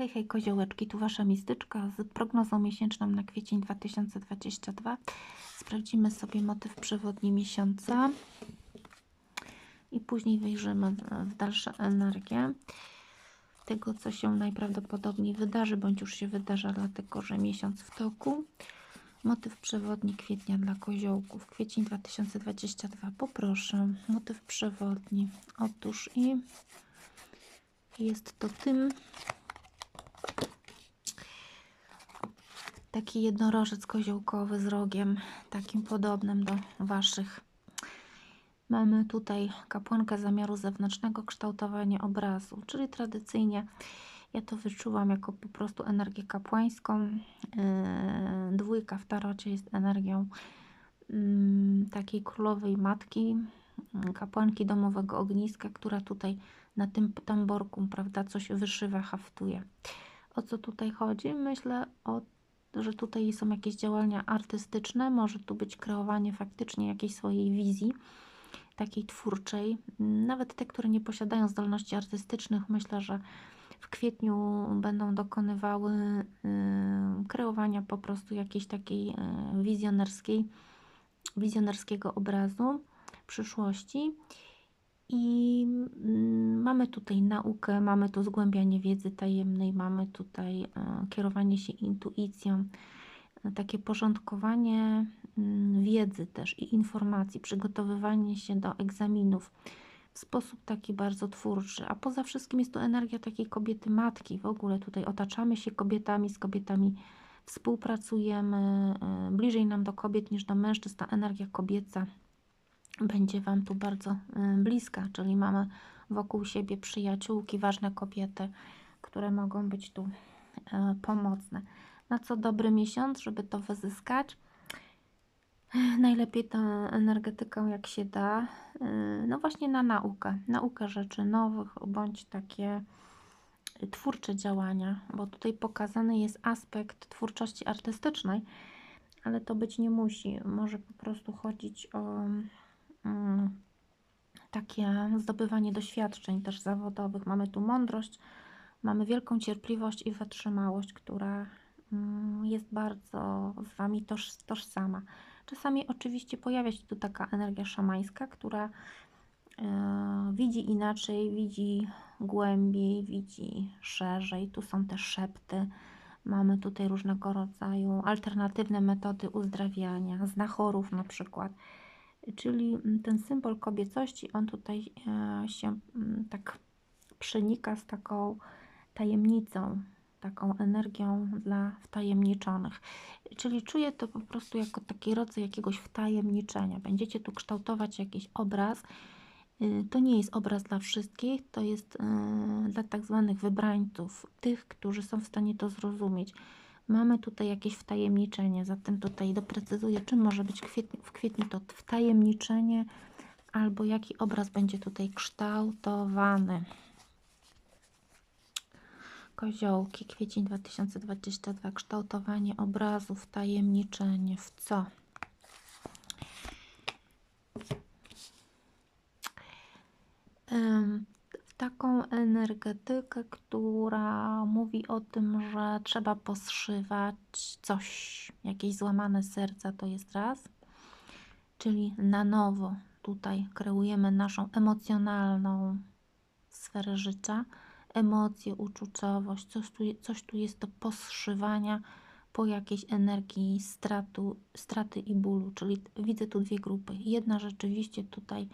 Hej, hej, koziołeczki, tu Wasza mistyczka z prognozą miesięczną na kwiecień 2022. Sprawdzimy sobie motyw przewodni miesiąca i później wyjrzymy w dalsze energie tego, co się najprawdopodobniej wydarzy, bądź już się wydarza, dlatego że miesiąc w toku. Motyw przewodni kwietnia dla koziołków, kwiecień 2022. Poproszę, motyw przewodni. Otóż i jest to tym, taki jednorożec koziołkowy z rogiem, takim podobnym do Waszych. Mamy tutaj kapłankę zamiaru zewnętrznego, kształtowanie obrazu, czyli tradycyjnie ja to wyczułam jako po prostu energię kapłańską. Yy, dwójka w tarocie jest energią yy, takiej królowej matki, yy, kapłanki domowego ogniska, która tutaj na tym tamborku, prawda, coś wyszywa, haftuje. O co tutaj chodzi? Myślę o że tutaj są jakieś działania artystyczne, może tu być kreowanie faktycznie jakiejś swojej wizji, takiej twórczej. Nawet te, które nie posiadają zdolności artystycznych, myślę, że w kwietniu będą dokonywały y, kreowania po prostu jakiejś takiej y, wizjonerskiej, wizjonerskiego obrazu przyszłości. I mm, mamy tutaj naukę, mamy tu zgłębianie wiedzy tajemnej, mamy tutaj e, kierowanie się intuicją, e, takie porządkowanie mm, wiedzy też i informacji, przygotowywanie się do egzaminów w sposób taki bardzo twórczy. A poza wszystkim jest to energia takiej kobiety matki. W ogóle tutaj otaczamy się kobietami, z kobietami współpracujemy, e, bliżej nam do kobiet niż do mężczyzn, ta energia kobieca będzie Wam tu bardzo y, bliska, czyli mamy wokół siebie przyjaciółki, ważne kobiety, które mogą być tu y, pomocne. Na co dobry miesiąc, żeby to wyzyskać? Najlepiej tę energetykę jak się da, y, no właśnie na naukę, naukę rzeczy nowych, bądź takie twórcze działania, bo tutaj pokazany jest aspekt twórczości artystycznej, ale to być nie musi. Może po prostu chodzić o takie zdobywanie doświadczeń też zawodowych. Mamy tu mądrość, mamy wielką cierpliwość i wytrzymałość, która mm, jest bardzo z Wami toż, tożsama. Czasami oczywiście pojawia się tu taka energia szamańska, która e, widzi inaczej, widzi głębiej, widzi szerzej. Tu są też szepty. Mamy tutaj różnego rodzaju alternatywne metody uzdrawiania, znachorów na przykład czyli mm, ten symbol kobiecości, on tutaj e, się mm, tak przenika z taką tajemnicą, taką energią dla wtajemniczonych. Czyli czuję to po prostu jako taki rodzaj jakiegoś wtajemniczenia. Będziecie tu kształtować jakiś obraz. Y, to nie jest obraz dla wszystkich, to jest e, dla tak zwanych wybrańców, tych, którzy są w stanie to zrozumieć. Mamy tutaj jakieś wtajemniczenie, zatem tutaj doprecyzuję, czym może być kwietniu, w kwietniu to wtajemniczenie, albo jaki obraz będzie tutaj kształtowany. Koziołki, kwiecień 2022, kształtowanie obrazu, wtajemniczenie w co? taką energetykę, która mówi o tym, że trzeba poszywać coś, jakieś złamane serca, to jest raz. Czyli na nowo tutaj kreujemy naszą emocjonalną sferę życia, emocje, uczuciowość, coś tu, coś tu jest do poszywania po jakiejś energii stratu, straty i bólu. Czyli widzę tu dwie grupy. Jedna rzeczywiście tutaj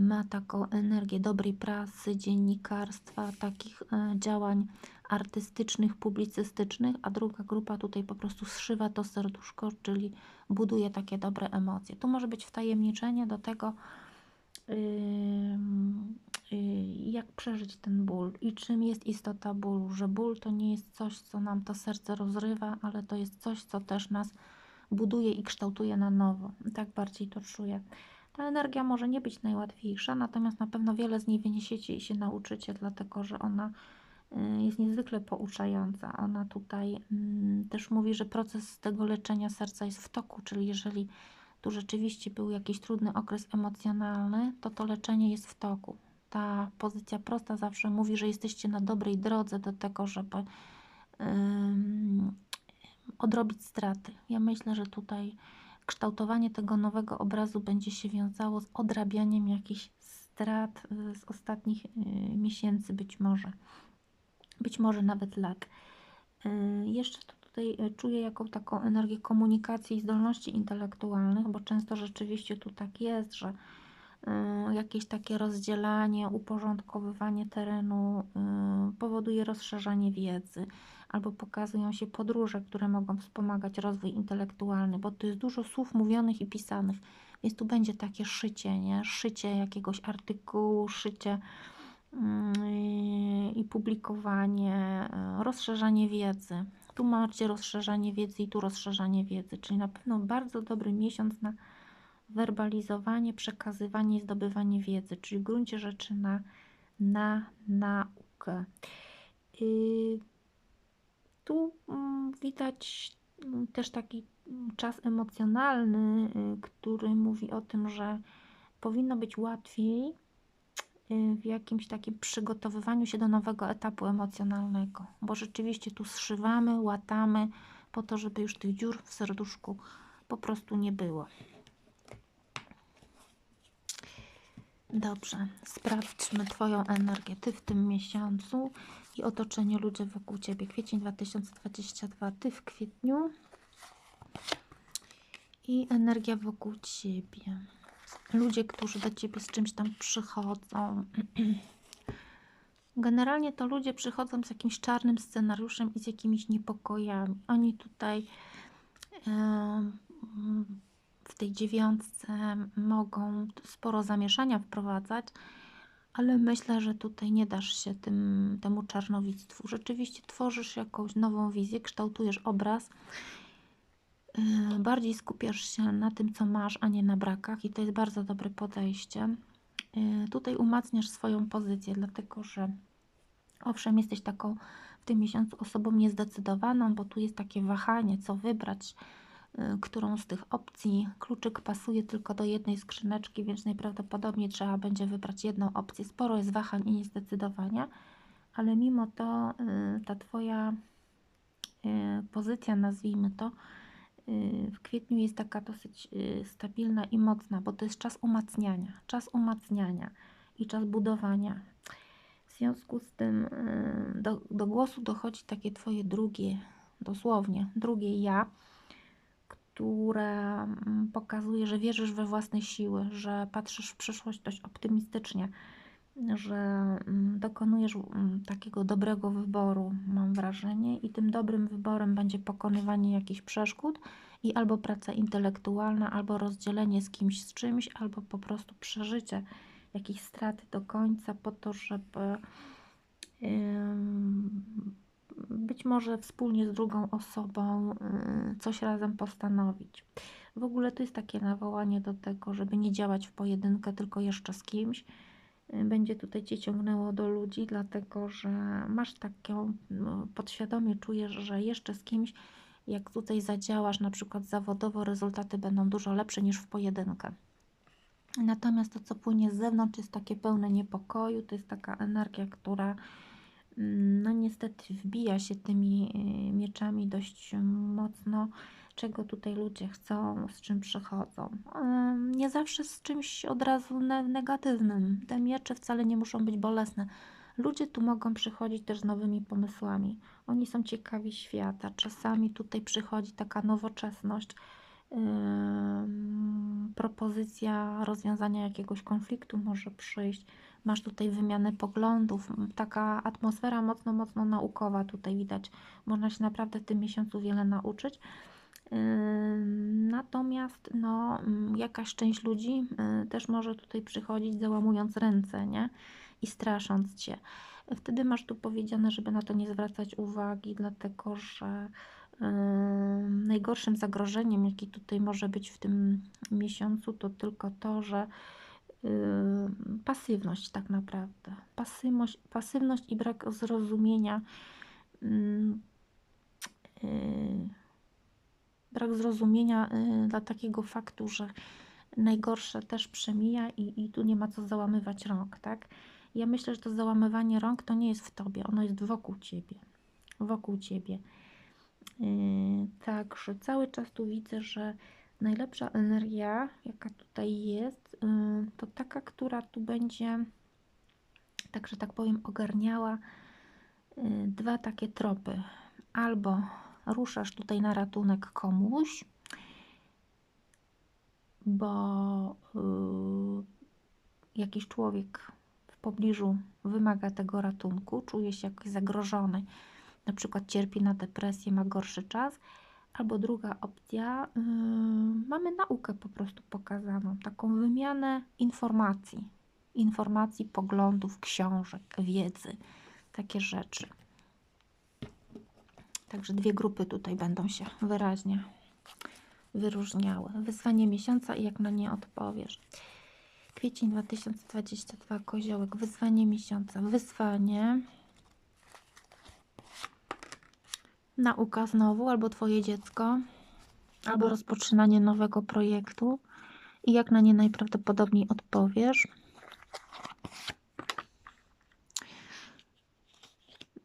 ma taką energię dobrej prasy, dziennikarstwa, takich y, działań artystycznych, publicystycznych, a druga grupa tutaj po prostu zszywa to serduszko, czyli buduje takie dobre emocje. Tu może być wtajemniczenie do tego, jak przeżyć ten ból i czym jest istota bólu, że ból to nie jest coś, co nam to serce rozrywa, ale to jest coś, co też nas buduje i kształtuje na nowo. Tak bardziej to czuję. Ta energia może nie być najłatwiejsza, natomiast na pewno wiele z niej wyniesiecie i się nauczycie, dlatego że ona y, jest niezwykle pouczająca. Ona tutaj mm, też mówi, że proces tego leczenia serca jest w toku, czyli jeżeli tu rzeczywiście był jakiś trudny okres emocjonalny, to to leczenie jest w toku. ta pozycja prosta zawsze mówi, że jesteście na dobrej drodze do tego, żeby odrobić straty. Ja myślę, że tutaj kształtowanie tego nowego obrazu będzie się wiązało z odrabianiem jakichś strat y, z ostatnich y, miesięcy, być może, być może nawet lat. Y, Jeszcze tutaj czuję jaką taką energię komunikacji i zdolności intelektualnych, bo często rzeczywiście tu tak jest, że jakieś takie rozdzielanie, uporządkowywanie terenu y, powoduje rozszerzanie wiedzy, albo pokazują się podróże, które mogą wspomagać rozwój intelektualny, bo tu jest dużo słów mówionych i pisanych, więc tu będzie takie szycie, nie? Szycie jakiegoś artykułu, szycie mm, i publikowanie, y, rozszerzanie wiedzy. Tu macie rozszerzanie wiedzy i tu rozszerzanie wiedzy, czyli na pewno bardzo dobry miesiąc na werbalizowanie, przekazywanie i zdobywanie wiedzy, czyli w gruncie rzeczy na, na naukę. Yy, tu mm, widać mm, też taki czas emocjonalny, y, który mówi o tym, że powinno być łatwiej y, w jakimś takim przygotowywaniu się do nowego etapu emocjonalnego, bo rzeczywiście tu zszywamy, łatamy po to, żeby już tych dziur w serduszku po prostu nie było. Dobrze, sprawdźmy Twoją energię. Ty w tym miesiącu i otoczenie ludzie wokół Ciebie. Kwiecień 2022, Ty w kwietniu i energia wokół Ciebie. Ludzie, którzy do Ciebie z czymś tam przychodzą. Generalnie to ludzie przychodzą z jakimś czarnym scenariuszem i z jakimiś niepokojami. Oni tutaj em, w tej dziewiątce mogą sporo zamieszania wprowadzać, ale myślę, że tutaj nie dasz się tym, temu czarnowictwu. Rzeczywiście tworzysz jakąś nową wizję, kształtujesz obraz, yy, bardziej skupiasz się na tym, co masz, a nie na brakach, i to jest bardzo dobre podejście. Yy, Tutaj umacniasz swoją pozycję, dlatego że owszem, jesteś taką w tym miesiącu osobą niezdecydowaną, bo tu jest takie wahanie, co wybrać, y, którą z tych opcji. Kluczyk pasuje tylko do jednej skrzyneczki, więc najprawdopodobniej trzeba będzie wybrać jedną opcję. Sporo jest wahań i niezdecydowania, ale mimo to y, ta Twoja y, pozycja, nazwijmy to, y, w kwietniu jest taka dosyć y, stabilna i mocna, bo to jest czas umacniania, czas umacniania i czas budowania. W związku z tym y, do, do głosu dochodzi takie Twoje drugie, dosłownie, drugie ja, które mm, pokazuje, że wierzysz we własne siły, że patrzysz w przyszłość dość optymistycznie, że mm, dokonujesz mm, takiego dobrego wyboru, mam wrażenie, i tym dobrym wyborem będzie pokonywanie jakichś przeszkód i albo praca intelektualna, albo rozdzielenie z kimś z czymś, albo po prostu przeżycie jakiejś straty do końca po to, żeby ym, być może wspólnie z drugą osobą y, coś razem postanowić. W ogóle to jest takie nawołanie do tego, żeby nie działać w pojedynkę, tylko jeszcze z kimś. Y, Będzie tutaj cię ciągnęło do ludzi, dlatego że masz taką, no, podświadomie czujesz, że jeszcze z kimś, jak tutaj zadziałasz, na przykład zawodowo, rezultaty będą dużo lepsze niż w pojedynkę. Natomiast to, co płynie z zewnątrz, jest takie pełne niepokoju, to jest taka energia, która no niestety wbija się tymi y, mieczami dość mocno, czego tutaj ludzie chcą, z czym przychodzą. Ym, Nie zawsze z czymś od razu ne- negatywnym. Te miecze wcale nie muszą być bolesne. Ludzie tu mogą przychodzić też z nowymi pomysłami. Oni są ciekawi świata. Czasami tutaj przychodzi taka nowoczesność, ym, propozycja rozwiązania jakiegoś konfliktu może przyjść. Masz tutaj wymianę poglądów, taka atmosfera mocno, mocno naukowa tutaj widać. Można się naprawdę w tym miesiącu wiele nauczyć. Natomiast no, jakaś część ludzi y, też może tutaj przychodzić załamując ręce, nie? I strasząc cię. Wtedy masz tu powiedziane, żeby na to nie zwracać uwagi, dlatego że ym, najgorszym zagrożeniem, jakie tutaj może być w tym miesiącu, to tylko to, że pasywność tak naprawdę. Pasywność, pasywność i brak zrozumienia. ym, y, brak zrozumienia y, dla takiego faktu, że najgorsze też przemija i, i tu nie ma co załamywać rąk, tak? Ja myślę, że to załamywanie rąk to nie jest w tobie, ono jest wokół ciebie. Wokół ciebie. Także cały czas tu widzę, że najlepsza energia, jaka tutaj jest, yy, to taka, która tu będzie, tak że tak powiem, ogarniała yy, dwa takie tropy. Albo ruszasz tutaj na ratunek komuś, bo yy, jakiś człowiek w pobliżu wymaga tego ratunku, czuje się jakoś zagrożony, na przykład cierpi na depresję, ma gorszy czas, albo druga opcja, yy, mamy naukę po prostu pokazaną, taką wymianę informacji, informacji, poglądów, książek, wiedzy, takie rzeczy. Także dwie grupy tutaj będą się wyraźnie wyróżniały. Wyzwanie miesiąca i jak na nie odpowiesz. Kwiecień 2022, koziołek, wyzwanie miesiąca, wyzwanie. Nauka znowu, albo twoje dziecko, albo rozpoczynanie nowego projektu i jak na nie najprawdopodobniej odpowiesz.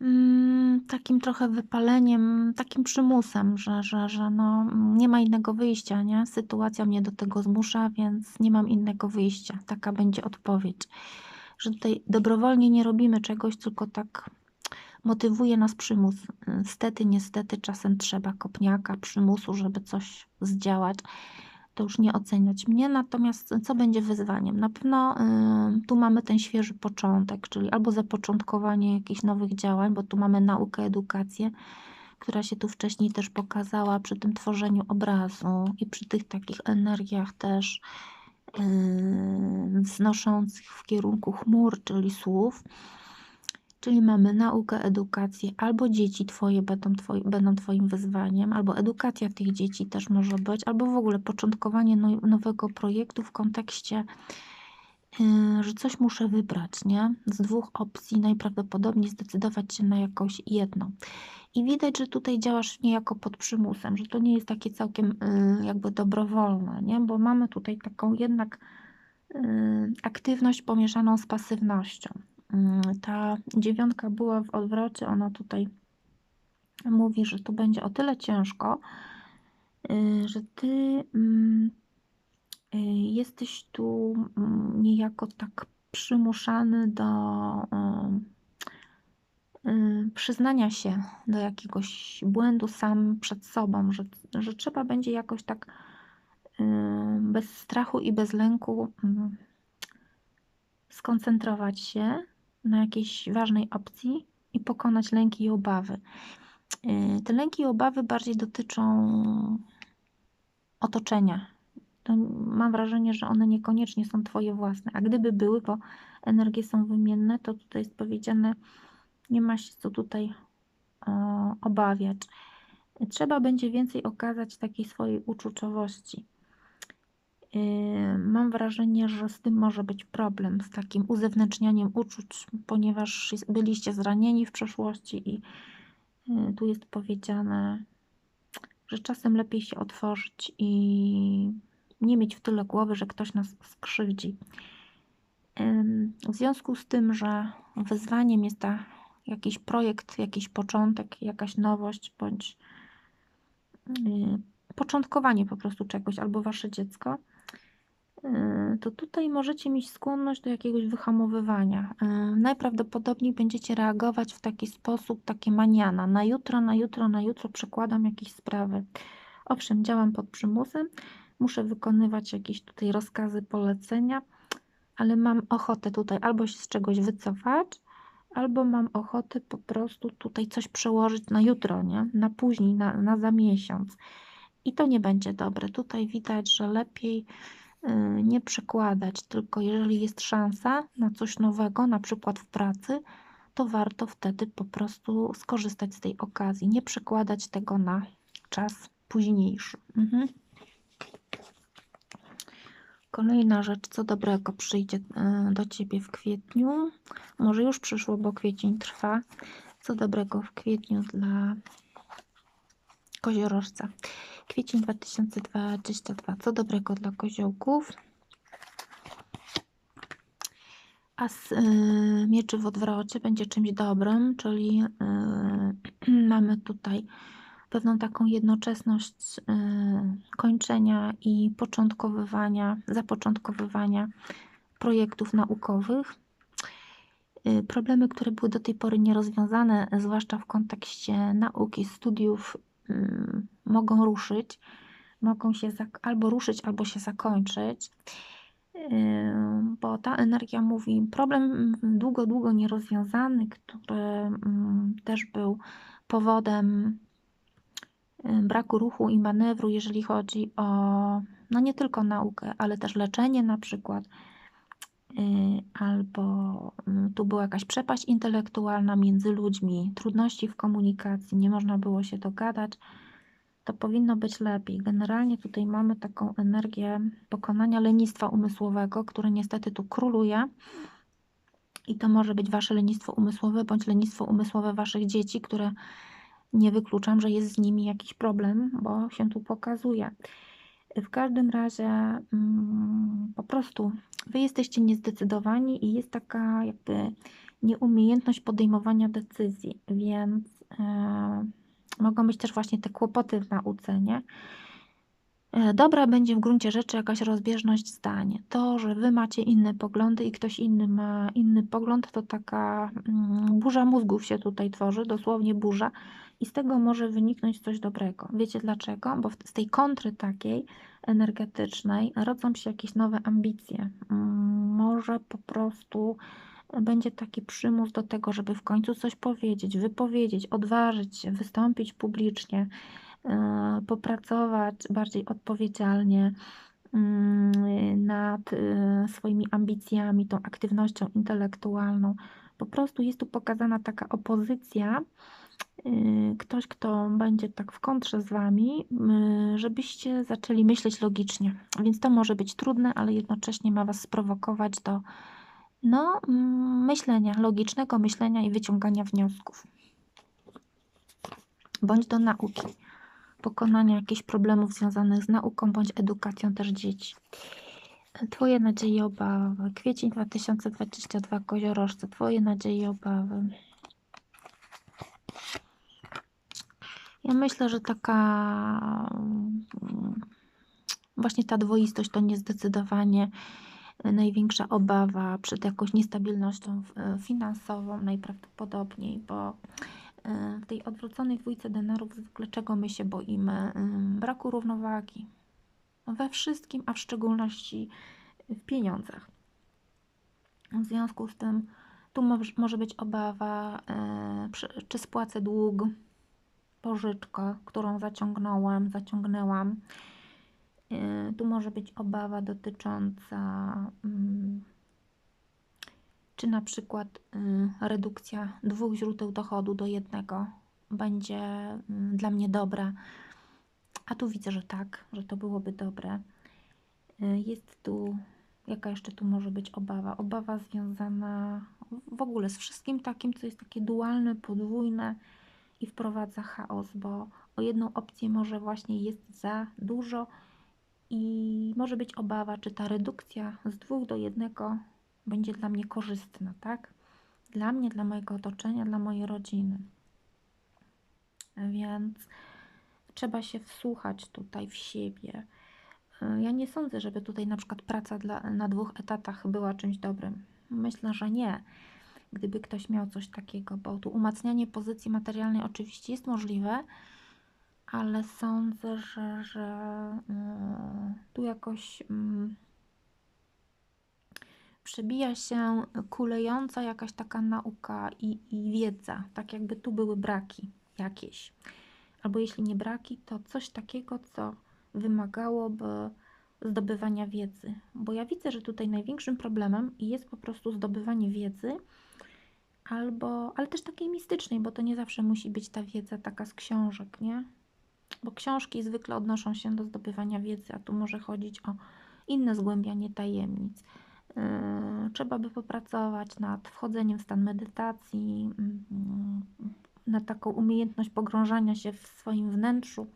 Mm, takim trochę wypaleniem, takim przymusem, że, że, że no, nie ma innego wyjścia, nie? Sytuacja mnie do tego zmusza, więc nie mam innego wyjścia. Taka będzie odpowiedź. Że tutaj dobrowolnie nie robimy czegoś, tylko tak motywuje nas przymus. Niestety, niestety, czasem trzeba kopniaka, przymusu, żeby coś zdziałać. To już nie oceniać mnie. Natomiast co będzie wyzwaniem? Na pewno tu mamy ten świeży początek, czyli albo zapoczątkowanie jakichś nowych działań, bo tu mamy naukę, edukację, która się tu wcześniej też pokazała przy tym tworzeniu obrazu i przy tych takich energiach też wznoszących w kierunku chmur, czyli słów. Czyli mamy naukę, edukację, albo dzieci Twoje będą, twoi, będą Twoim wyzwaniem, albo edukacja tych dzieci też może być, albo w ogóle początkowanie no, nowego projektu w kontekście, yy, że coś muszę wybrać, nie? Z dwóch opcji najprawdopodobniej zdecydować się na jakąś jedną. I widać, że tutaj działasz niejako pod przymusem, że to nie jest takie całkiem yy, jakby dobrowolne, nie? Bo mamy tutaj taką jednak yy, aktywność pomieszaną z pasywnością. Mm, ta dziewiątka była w odwrocie, ona tutaj mówi, że to będzie o tyle ciężko, y, że ty mm, y, jesteś tu mm, niejako tak przymuszany do y, przyznania się do jakiegoś błędu sam przed sobą, że, że trzeba będzie jakoś tak bez strachu i bez lęku skoncentrować się na jakiejś ważnej opcji i pokonać lęki i obawy. Yy, te lęki i obawy bardziej dotyczą otoczenia. To mam wrażenie, że one niekoniecznie są Twoje własne, a gdyby były, bo energie są wymienne, to tutaj jest powiedziane, nie ma się co tutaj obawiać. Trzeba będzie więcej okazać takiej swojej uczuciowości mam wrażenie, że z tym może być problem, z takim uzewnętrznianiem uczuć, ponieważ byliście zranieni w przeszłości i yy, tu jest powiedziane, że czasem lepiej się otworzyć i nie mieć w tyle głowy, że ktoś nas skrzywdzi. Yy, w związku z tym, że wyzwaniem jest ta, jakiś projekt, jakiś początek, jakaś nowość bądź początkowanie po prostu czegoś albo wasze dziecko, Yy, to tutaj możecie mieć skłonność do jakiegoś wyhamowywania. Yy, najprawdopodobniej będziecie reagować w taki sposób, takie maniana. Na jutro, na jutro, na jutro przekładam jakieś sprawy. Owszem, działam pod przymusem, muszę wykonywać jakieś tutaj rozkazy, polecenia, ale mam ochotę tutaj albo się z czegoś wycofać, albo mam ochotę po prostu tutaj coś przełożyć na jutro, nie? na później, na, na za miesiąc. I to nie będzie dobre. Tutaj widać, że lepiej nie przekładać, tylko jeżeli jest szansa na coś nowego, na przykład w pracy, to warto wtedy po prostu skorzystać z tej okazji, nie przekładać tego na czas późniejszy. Mhm. Kolejna rzecz, co dobrego przyjdzie y, do Ciebie w kwietniu. Może już przyszło, bo kwiecień trwa. Co dobrego w kwietniu dla koziorożca. Kwiecień 2022. Co dobrego dla koziołków? As y, mieczy w odwrocie będzie czymś dobrym, czyli y, mamy tutaj pewną taką jednoczesność y, kończenia i początkowywania, zapoczątkowywania projektów naukowych. Problemy, które były do tej pory nierozwiązane, zwłaszcza w kontekście nauki, studiów, mogą ruszyć, mogą się albo ruszyć, albo się zakończyć, y, bo ta energia mówi problem długo, długo nierozwiązany, który mm, też był powodem y, braku ruchu i manewru, jeżeli chodzi o no nie tylko naukę, ale też leczenie na przykład y, albo mm, tu była jakaś przepaść intelektualna między ludźmi, trudności w komunikacji, nie można było się dogadać, to powinno być lepiej. Generalnie tutaj mamy taką energię pokonania lenistwa umysłowego, które niestety tu króluje. I to może być wasze lenistwo umysłowe, bądź lenistwo umysłowe waszych dzieci, które nie wykluczam, że jest z nimi jakiś problem, bo się tu pokazuje. W każdym razie mm, po prostu wy jesteście niezdecydowani i jest taka jakby nieumiejętność podejmowania decyzji, więc e, mogą być też właśnie te kłopoty w nauce, nie? E, Dobra będzie w gruncie rzeczy jakaś rozbieżność zdań. To, że wy macie inne poglądy i ktoś inny ma inny pogląd, to taka mm, burza mózgów się tutaj tworzy, dosłownie burza, i z tego może wyniknąć coś dobrego. Wiecie dlaczego? Bo z tej kontry takiej energetycznej rodzą się jakieś nowe ambicje. Mm, Może po prostu będzie taki przymus do tego, żeby w końcu coś powiedzieć, wypowiedzieć, odważyć się, wystąpić publicznie, popracować bardziej odpowiedzialnie mm, nad e, swoimi ambicjami, tą aktywnością intelektualną. Po prostu jest tu pokazana taka opozycja, y, ktoś, kto będzie tak w kontrze z wami, żebyście zaczęli myśleć logicznie. Więc to może być trudne, ale jednocześnie ma was sprowokować do no, myślenia, logicznego myślenia i wyciągania wniosków. Bądź do nauki, pokonania jakichś problemów związanych z nauką bądź edukacją też dzieci. Twoje nadzieje obawy. Kwiecień 2022, koziorożce. Twoje nadzieje obawy. Ja myślę, że taka właśnie ta dwoistość to niezdecydowanie największa obawa przed jakąś niestabilnością e, finansową najprawdopodobniej, bo w tej odwróconej dwójce denarów zwykle czego my się boimy? Ym, Braku równowagi we wszystkim, a w szczególności w pieniądzach. W związku z tym tu moż- może być obawa, e, czy spłacę dług, pożyczkę, którą zaciągnąłem, zaciągnęłam. E, Tu może być obawa dotycząca, mm, czy na przykład y, redukcja dwóch źródeł dochodu do jednego będzie mm, dla mnie dobra. A tu widzę, że tak, że to byłoby dobre. Y, Jest tu, jaka jeszcze tu może być obawa? Obawa związana w ogóle z wszystkim takim, co jest takie dualne, podwójne i wprowadza chaos, bo o jedną opcję może właśnie jest za dużo i może być obawa, czy ta redukcja z dwóch do jednego będzie dla mnie korzystna, tak? Dla mnie, dla mojego otoczenia, dla mojej rodziny. Więc trzeba się wsłuchać tutaj w siebie. Y, Ja nie sądzę, żeby tutaj na przykład praca dla, na dwóch etatach była czymś dobrym. Myślę, że nie. Gdyby ktoś miał coś takiego, bo tu umacnianie pozycji materialnej oczywiście jest możliwe, ale sądzę, że, że y, tu jakoś mm, przebija się kulejąca jakaś taka nauka i, i wiedza, tak jakby tu były braki jakieś. Albo jeśli nie braki, to coś takiego, co wymagałoby zdobywania wiedzy. Bo ja widzę, że tutaj największym problemem jest po prostu zdobywanie wiedzy, albo, ale też takiej mistycznej, bo to nie zawsze musi być ta wiedza taka z książek, nie? Bo książki zwykle odnoszą się do zdobywania wiedzy, a tu może chodzić o inne zgłębianie tajemnic. Yy, Trzeba by popracować nad wchodzeniem w stan medytacji, mm, na taką umiejętność pogrążania się w swoim wnętrzu,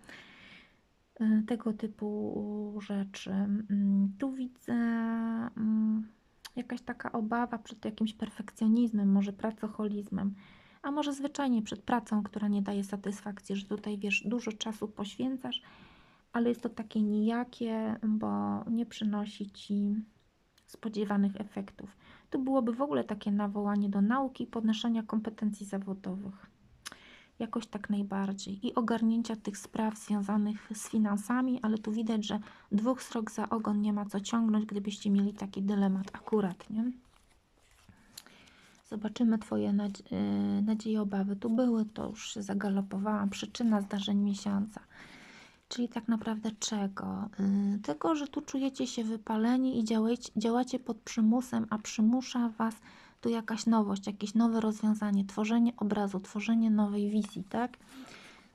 yy, tego typu rzeczy. Mm, Tu widzę mm, jakaś taka obawa przed jakimś perfekcjonizmem, może pracoholizmem, a może zwyczajnie przed pracą, która nie daje satysfakcji, że tutaj wiesz, dużo czasu poświęcasz, ale jest to takie nijakie, bo nie przynosi ci spodziewanych efektów. To byłoby w ogóle takie nawołanie do nauki i podnoszenia kompetencji zawodowych. Jakoś tak najbardziej. I ogarnięcia tych spraw związanych z finansami, ale tu widać, że dwóch srok za ogon nie ma co ciągnąć, gdybyście mieli taki dylemat akurat, nie? Zobaczymy Twoje nadz- yy, nadzieje, obawy. Tu były, to już zagalopowałam. Przyczyna zdarzeń miesiąca. Czyli tak naprawdę czego? Yy, tego, że tu czujecie się wypaleni i działacie pod przymusem, a przymusza Was tu jakaś nowość, jakieś nowe rozwiązanie, tworzenie obrazu, tworzenie nowej wizji, tak?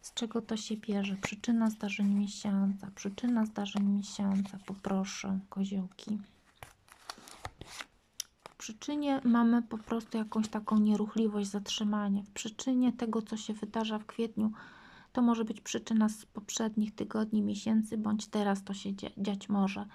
Z czego to się bierze? Przyczyna zdarzeń miesiąca, przyczyna zdarzeń miesiąca, poproszę, koziołki. W przyczynie mamy po prostu jakąś taką nieruchliwość, zatrzymanie. W przyczynie tego, co się wydarza w kwietniu, to może być przyczyna z poprzednich tygodni, miesięcy, bądź teraz to się dzia- dziać może.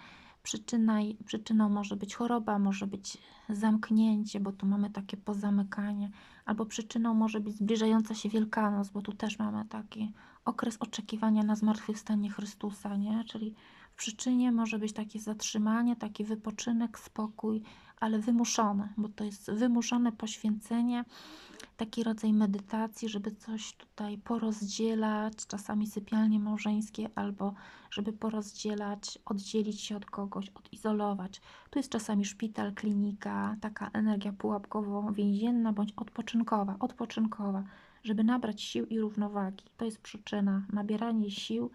Przyczyna, przyczyną może być choroba, może być zamknięcie, bo tu mamy takie pozamykanie, albo przyczyną może być zbliżająca się Wielkanoc, bo tu też mamy taki okres oczekiwania na zmartwychwstanie Chrystusa, nie? Czyli w przyczynie może być takie zatrzymanie, taki wypoczynek, spokój, ale wymuszony, bo to jest wymuszone poświęcenie, taki rodzaj medytacji, żeby coś tutaj porozdzielać, czasami sypialnie małżeńskie, albo żeby porozdzielać, oddzielić się od kogoś, odizolować. Tu jest czasami szpital, klinika, taka energia pułapkowo-więzienna bądź odpoczynkowa, odpoczynkowa, żeby nabrać sił i równowagi. To jest przyczyna, nabieranie sił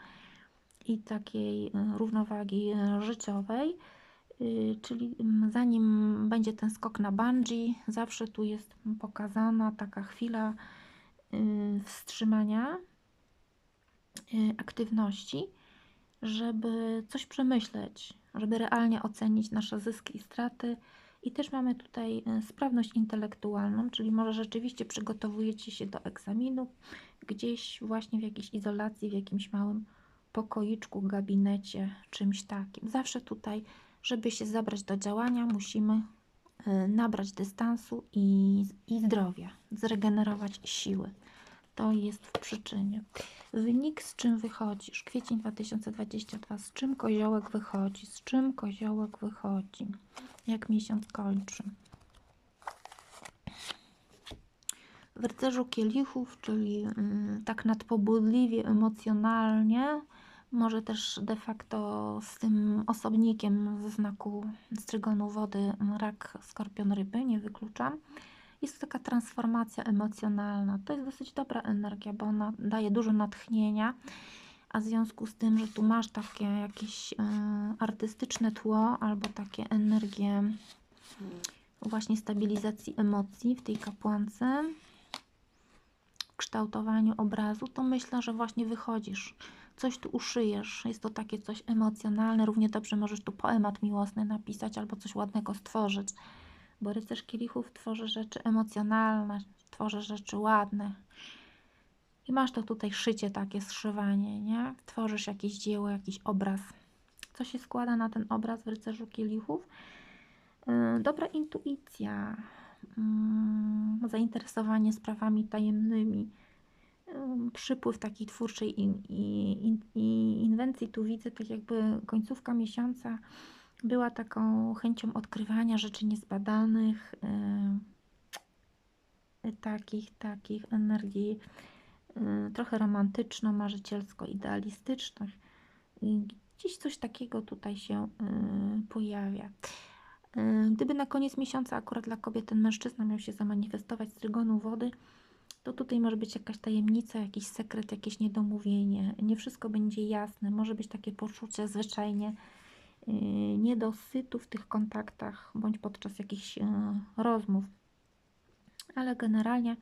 i takiej e, równowagi e, życiowej. Y, Czyli mm, zanim będzie ten skok na bungee, zawsze tu jest pokazana taka chwila y, wstrzymania y, aktywności, żeby coś przemyśleć, żeby realnie ocenić nasze zyski i straty. I też mamy tutaj sprawność intelektualną, czyli może rzeczywiście przygotowujecie się do egzaminu gdzieś właśnie w jakiejś izolacji, w jakimś małym pokoiczku, gabinecie, czymś takim. Zawsze tutaj żeby się zabrać do działania, musimy y, nabrać dystansu i, i zdrowia, zregenerować siły. To jest w przyczynie. Wynik, z czym wychodzisz? Kwiecień 2022. Z czym koziołek wychodzi? Z czym koziołek wychodzi? Jak miesiąc kończy? W rycerzu kielichów, czyli mm, tak nadpobudliwie, emocjonalnie, może też de facto z tym osobnikiem ze znaku strygonu wody rak, skorpion, ryby, nie wykluczam. Jest to taka transformacja emocjonalna. To jest dosyć dobra energia, bo ona daje dużo natchnienia, a w związku z tym, że tu masz takie jakieś y, artystyczne tło albo takie energie właśnie stabilizacji emocji w tej kapłance, w kształtowaniu obrazu, to myślę, że właśnie wychodzisz coś tu uszyjesz. Jest to takie coś emocjonalne. Równie dobrze możesz tu poemat miłosny napisać albo coś ładnego stworzyć. Bo rycerz kielichów tworzy rzeczy emocjonalne, tworzy rzeczy ładne. I masz to tutaj szycie, takie zszywanie, nie? Tworzysz jakieś dzieło, jakiś obraz. Co się składa na ten obraz w rycerzu kielichów? Yy, dobra intuicja, yy, zainteresowanie sprawami tajemnymi, przypływ takiej twórczej in, in, in, inwencji. Tu widzę tak jakby końcówka miesiąca była taką chęcią odkrywania rzeczy niezbadanych, takich, takich energii trochę romantyczno-marzycielsko-idealistycznych. Yy, gdzieś coś takiego tutaj się pojawia. Gdyby na koniec miesiąca akurat dla kobiet ten mężczyzna miał się zamanifestować z trygonu wody, to tutaj może być jakaś tajemnica, jakiś sekret, jakieś niedomówienie. Nie wszystko będzie jasne. Może być takie poczucie zwyczajnie yy, niedosytu w tych kontaktach bądź podczas jakichś yy, rozmów. Ale generalnie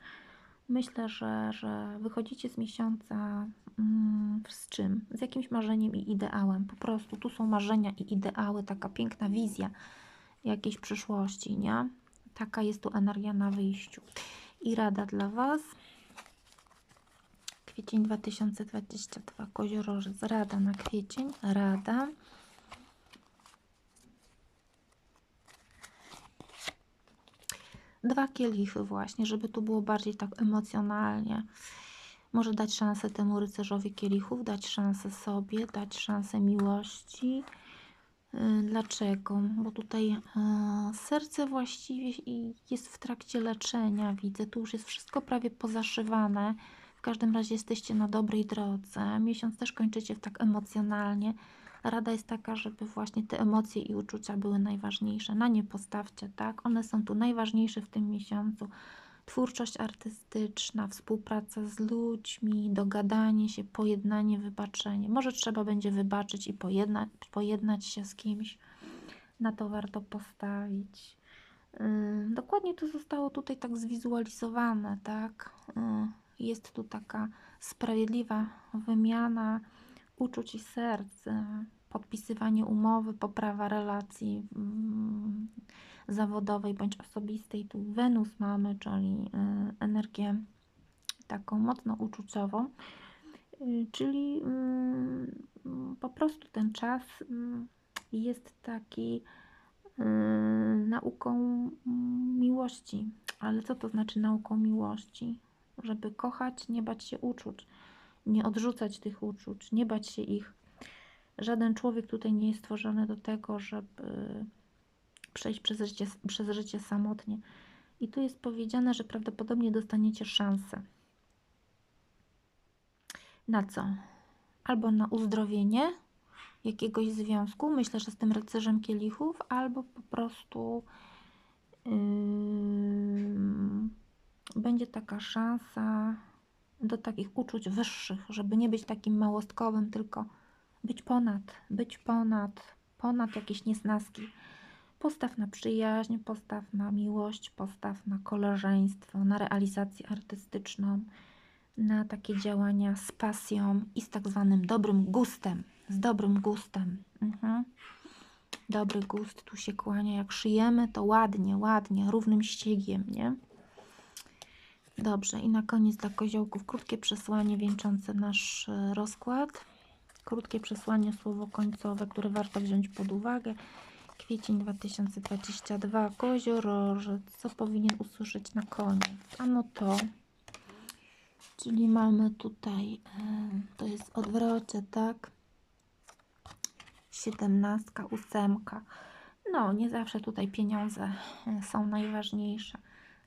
myślę, że, że wychodzicie z miesiąca yy, z czym? Z jakimś marzeniem i ideałem. Po prostu tu są marzenia i ideały, taka piękna wizja jakiejś przyszłości, nie? Taka jest tu energia na wyjściu i rada dla Was. Kwiecień 2022, Koziorożec, rada na kwiecień, rada. dwa kielichy właśnie, żeby tu było bardziej tak emocjonalnie. Może dać szansę temu rycerzowi kielichów, dać szansę sobie, dać szansę miłości. Y, Dlaczego? Bo tutaj e, serce właściwie jest w trakcie leczenia, widzę. Tu już jest wszystko prawie pozaszywane. W każdym razie jesteście na dobrej drodze. Miesiąc też kończycie tak emocjonalnie. Rada jest taka, żeby właśnie te emocje i uczucia były najważniejsze. Na nie postawcie, tak? One są tu najważniejsze w tym miesiącu. Twórczość artystyczna, współpraca z ludźmi, dogadanie się, pojednanie, wybaczenie. Może trzeba będzie wybaczyć i pojedna, pojednać się z kimś. Na to warto postawić. Yy, Dokładnie to zostało tutaj tak zwizualizowane, tak? Yy, Jest tu taka sprawiedliwa wymiana uczuć i serc, podpisywanie umowy, poprawa relacji mm, zawodowej bądź osobistej. Tu Wenus mamy, czyli yy, energię taką mocno uczuciową, Yy, czyli yy, po prostu ten czas yy, jest taki yy, nauką mm, miłości. Ale co to znaczy nauką miłości? Żeby kochać, nie bać się uczuć, nie odrzucać tych uczuć, nie bać się ich. Żaden człowiek tutaj nie jest stworzony do tego, żeby przejść przez życie, przez życie samotnie. I tu jest powiedziane, że prawdopodobnie dostaniecie szansę. Na co? Albo na uzdrowienie jakiegoś związku, myślę, że z tym rycerzem kielichów, albo po prostu ym, będzie taka szansa do takich uczuć wyższych, żeby nie być takim małostkowym, tylko być ponad, być ponad, ponad jakieś niesnaski. Postaw na przyjaźń, postaw na miłość, postaw na koleżeństwo, na realizację artystyczną, na takie działania z pasją i z tak zwanym dobrym gustem. Z dobrym gustem. Mhm. Dobry gust tu się kłania. Jak szyjemy, to ładnie, ładnie, równym ściegiem, nie? Dobrze, i na koniec dla koziołków krótkie przesłanie wieńczące nasz e, rozkład. Krótkie przesłanie, słowo końcowe, które warto wziąć pod uwagę. Kwiecień 2022, koziorożec. Co powinien usłyszeć na koniec? Ano to, czyli mamy tutaj, e, to jest odwrocie, tak? Siedemnastka, ósemka. No, nie zawsze tutaj pieniądze e, są najważniejsze.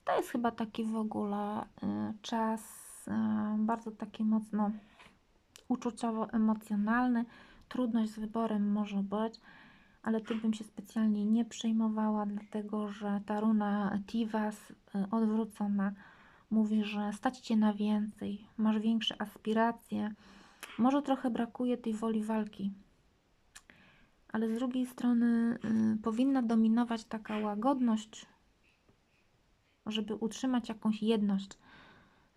To jest chyba taki w ogóle y, czas bardzo taki mocno uczuciowo-emocjonalny. Trudność z wyborem może być, ale tu bym się specjalnie nie przejmowała, dlatego że ta runa Tivas y, odwrócona mówi, że stać cię na więcej, masz większe aspiracje. Może trochę brakuje tej woli walki, ale z drugiej strony y, powinna dominować taka łagodność żeby utrzymać jakąś jedność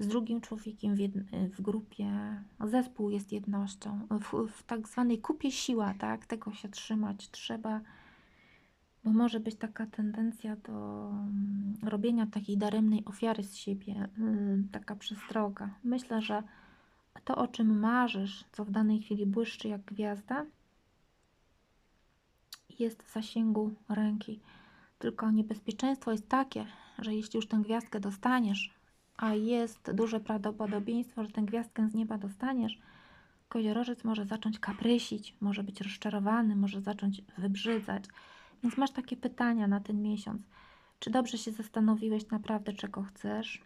z drugim człowiekiem w, w grupie. Zespół jest jednością. W, w tak zwanej kupie siła, tak? Tego się trzymać trzeba, bo może być taka tendencja do mm, robienia takiej daremnej ofiary z siebie, mm, taka przestroga. Myślę, że to, o czym marzysz, co w danej chwili błyszczy jak gwiazda, jest w zasięgu ręki. Tylko niebezpieczeństwo jest takie, że jeśli już tę gwiazdkę dostaniesz, a jest duże prawdopodobieństwo, że tę gwiazdkę z nieba dostaniesz, koziorożec może zacząć kaprysić, może być rozczarowany, może zacząć wybrzydzać. Więc masz takie pytania na ten miesiąc. Czy dobrze się zastanowiłeś naprawdę, czego chcesz?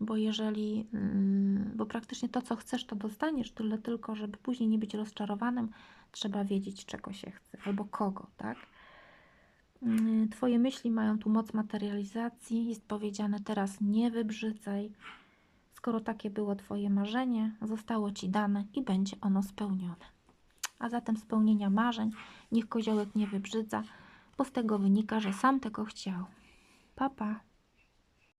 Bo jeżeli, mm, bo praktycznie to, co chcesz, to dostaniesz, tyle tylko, żeby później nie być rozczarowanym, trzeba wiedzieć, czego się chce albo kogo, tak? Mm, Twoje myśli mają tu moc materializacji. Jest powiedziane teraz nie wybrzydzaj. Skoro takie było Twoje marzenie, zostało Ci dane i będzie ono spełnione. A zatem spełnienia marzeń niech koziołek nie wybrzydza, bo z tego wynika, że sam tego chciał. Pa, pa.